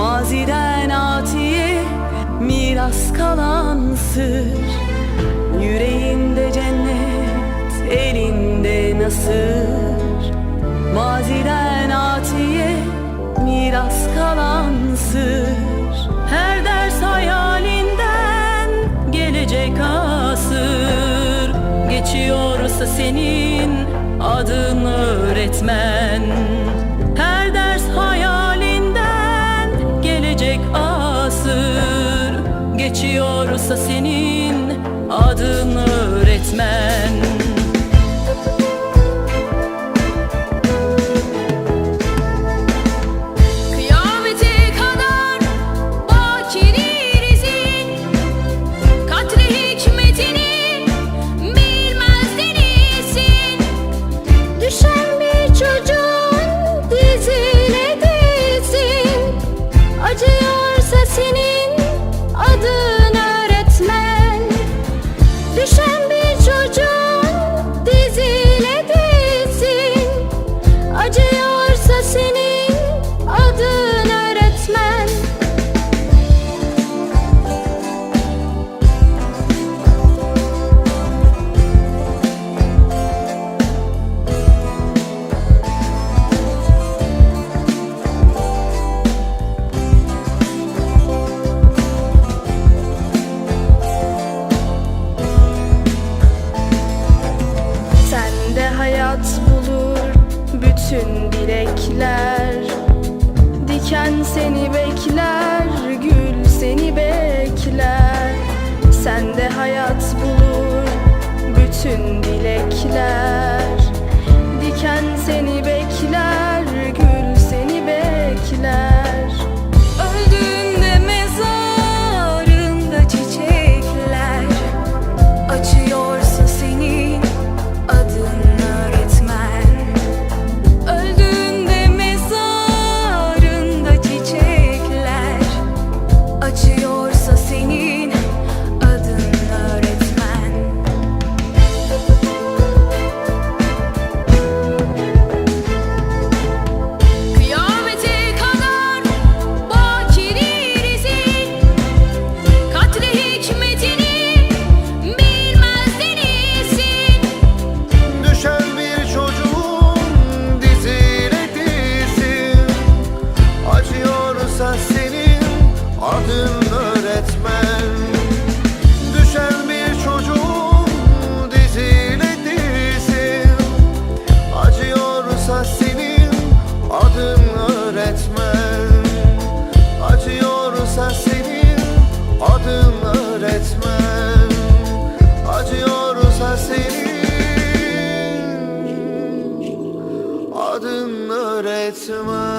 Maziden atiye miras kalan sır Yüreğinde cennet, elinde nasır. Maziden atiye miras kalan sır Her ders hayalinden gelecek asır. Geçiyorsa senin adın öğretmen. varsa senin adını öğretmen bütün dilekler Diken seni bekler, gül seni bekler. Sende hayat bulur bütün dilekler senin adın öğretmen.